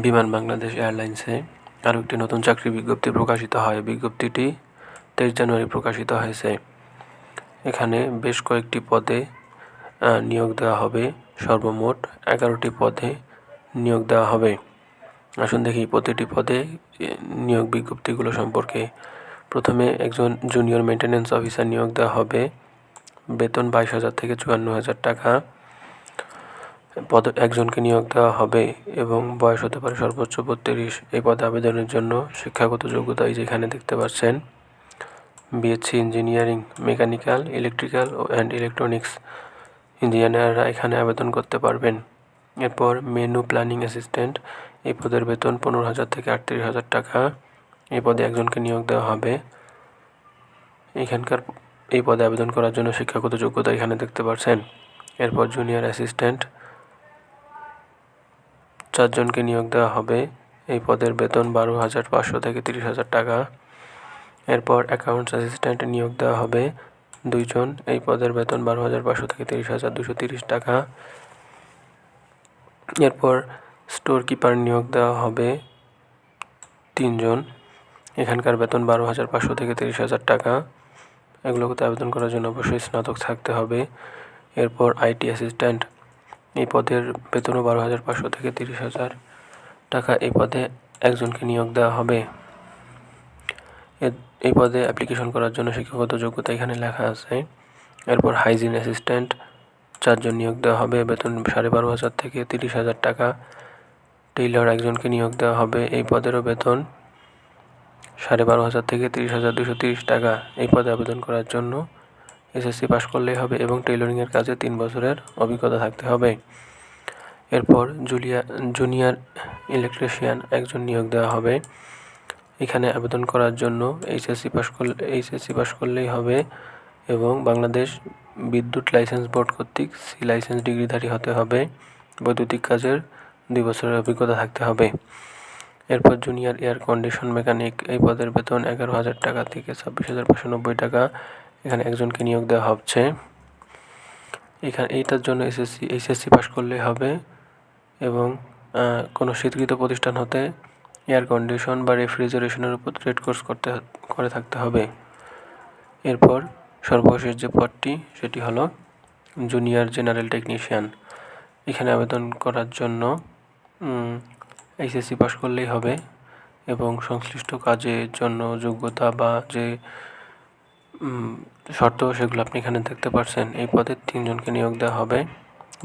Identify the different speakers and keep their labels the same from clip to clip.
Speaker 1: বিমান বাংলাদেশ এয়ারলাইন্সে আরও একটি নতুন চাকরি বিজ্ঞপ্তি প্রকাশিত হয়। বিজ্ঞপ্তিটি তেইশ জানুয়ারি প্রকাশিত হয়েছে। এখানে বেশ কয়েকটি পদে নিয়োগ দেওয়া হবে। সর্বমোট এগারোটি পদে নিয়োগ দেওয়া হবে। আসুন দেখি প্রতিটি পদে নিয়োগ বিজ্ঞপ্তিগুলো সম্পর্কে। প্রথমে একজন জুনিয়র মেনটেন্যান্স অফিসার নিয়োগ দেওয়া হবে। বেতন বাইশ হাজার থেকে চুয়ান্ন হাজার টাকা। পদ, একজনকে নিয়োগ দেওয়া হবে এবং বয়স হতে পারে সর্বোচ্চ বত্রিশ। এই পদে আবেদনের জন্য শিক্ষাগত যোগ্যতা এই যেখানে দেখতে পাচ্ছেন। বিএসসি ইঞ্জিনিয়ারিং মেকানিক্যাল ইলেকট্রিক্যাল ও অ্যান্ড ইলেকট্রনিক্স ইঞ্জিনিয়াররা এখানে আবেদন করতে পারবেন। এরপর মেনু প্ল্যানিং অ্যাসিস্ট্যান্ট এই পদের বেতন পনেরো হাজার থেকে আটত্রিশ হাজার টাকা। এই পদে একজনকে নিয়োগ দেওয়া হবে। এখানকার এই পদে আবেদন করার জন্য শিক্ষাগত যোগ্যতা এখানে দেখতে পাচ্ছেন। এরপর জুনিয়র অ্যাসিস্ট্যান্ট চারজনকে নিয়োগ দেওয়া হবে। এই পদের বেতন বারো হাজার পাঁচশো থেকে তিরিশ হাজার টাকা। এরপর অ্যাকাউন্টস অ্যাসিস্ট্যান্ট নিয়োগ দেওয়া হবে দুইজন। এই পদের বেতন বারো হাজার পাঁচশো থেকে তিরিশ হাজার দুশো তিরিশ টাকা। এরপর স্টোর কিপার নিয়োগ দেওয়া হবে তিনজন। এখানকার বেতন বারো হাজার পাঁচশো থেকে তিরিশ হাজার টাকা। এগুলোতে আবেদন করার জন্য অবশ্যই স্নাতক থাকতে হবে। এরপর আইটি অ্যাসিস্ট্যান্ট এই পদের বেতনও বারো হাজার পাঁচশো থেকে তিরিশ হাজার টাকা। এই পদে একজনকে নিয়োগ দেওয়া হবে। এই পদে অ্যাপ্লিকেশন করার জন্য শিক্ষাগত যোগ্যতা এখানে লেখা আছে। এরপর হাইজিন অ্যাসিস্ট্যান্ট চারজন নিয়োগ দেওয়া হবে। বেতন সাড়ে বারো হাজার থেকে তিরিশ হাজার টাকা। টেইলর একজনকে নিয়োগ দেওয়া হবে। এই পদেরও বেতন সাড়ে বারো হাজার থেকে তিরিশ হাজার দুশো তিরিশ টাকা। এই পদে আবেদন করার জন্য এসএসসি পাশ করলেই হবে এবং টেইলরিংয়ের কাজে তিন বছরের অভিজ্ঞতা থাকতে হবে। এরপর জুলিয়া জুনিয়র ইলেকট্রিশিয়ান একজন নিয়োগ দেওয়া হবে। এখানে আবেদন করার জন্য এইচএসসি পাশ করলে এইচএসসি পাশ করলেই হবে এবং বাংলাদেশ বিদ্যুৎ লাইসেন্স বোর্ড কর্তৃক সি লাইসেন্স ডিগ্রিধারী হতে হবে। বৈদ্যুতিক কাজের দুই বছরের অভিজ্ঞতা থাকতে হবে। এরপর জুনিয়র এয়ার কন্ডিশন মেকানিক এই পদের বেতন এগারো হাজার টাকা থেকে ছাব্বিশ হাজার পাঁচশো নব্বই টাকা এখানে একজনকে নিয়োগ দেওয়া হচ্ছে। এখানে এইটার জন্য এসএসসি এইচএসসি পাস করলেই হবে এবং কোনো স্বীকৃত প্রতিষ্ঠান হতে এয়ার কন্ডিশন বা রেফ্রিজারেশনের উপর ট্রেড কোর্স করতে, করে থাকতে হবে। এরপর সর্বশেষ যে পদটি, সেটি হলো জুনিয়র জেনারেল টেকনিশিয়ান এখানে আবেদন করার জন্য এইচএসসি পাস করলেই হবে এবং সংশ্লিষ্ট কাজের জন্য যোগ্যতা বা যে শর্ত সেগুলো আপনি এখানে দেখতে পাচ্ছেন এই পদে তিনজনকে নিয়োগ দেওয়া হবে।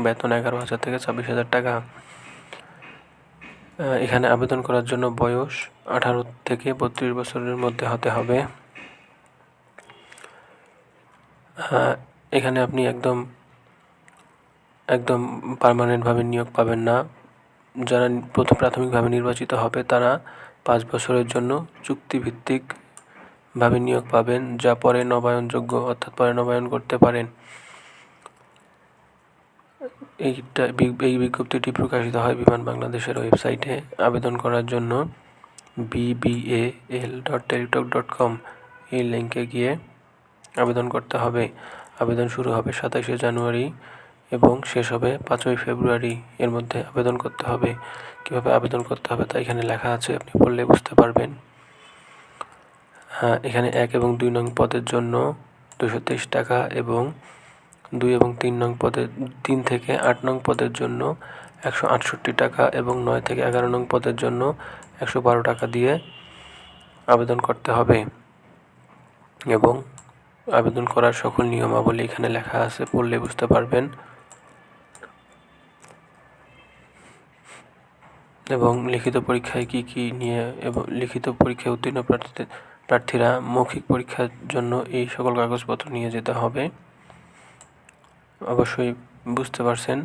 Speaker 1: বেতন এগারো হাজার থেকে ছাব্বিশ হাজার টাকা। এখানে আবেদন করার জন্য বয়স আঠারো থেকে বত্রিশ বছরের মধ্যে হতে হবে। এখানে আপনি একদম একদম পারমানেন্টভাবে নিয়োগ পাবেন না। যারা প্রথম প্রাথমিকভাবে নির্বাচিত হবে, তারা পাঁচ বছরের জন্য চুক্তিভিত্তিকভাবে নিয়োগ পাবেন, যা পরে নবায়নযোগ্য অর্থাৎ পরে নবায়ন করতে পারেন। এইটা এই বিজ্ঞপ্তিটি প্রকাশিত হয় বিমান বাংলাদেশের ওয়েবসাইটে। আবেদন করার জন্য BBL dot Teletalk dot com এই লিঙ্কে গিয়ে আবেদন করতে হবে। আবেদন শুরু হবে সাতাশে জানুয়ারি এবং শেষ হবে পাঁচই ফেব্রুয়ারি। এর মধ্যে আবেদন করতে হবে। কীভাবে আবেদন করতে হবে তা এখানে লেখা আছে, আপনি পড়লে বুঝতে পারবেন। এখানে এক এবং দুই নং পদের জন্য দুশো তেইশ টাকা এবং দুই এবং তিন নং পদের, তিন থেকে আট নং পদের জন্য একশো আটষট্টি টাকা এবং নয় থেকে এগারো নং পদের জন্য একশো বারো টাকা দিয়ে আবেদন করতে হবে এবং আবেদন করার সকল নিয়মাবলী এখানে লেখা আছে পড়লে বুঝতে পারবেন। এবং লিখিত পরীক্ষায় কী কী নিয়ে, এবং লিখিত পরীক্ষায় উত্তীর্ণ প্রার্থীদের প্রার্থীরা মৌখিক পরীক্ষার জন্য এই সকল কাগজপত্র নিয়ে যেতে হবে। অবশ্যই বুঝতে পারছেন।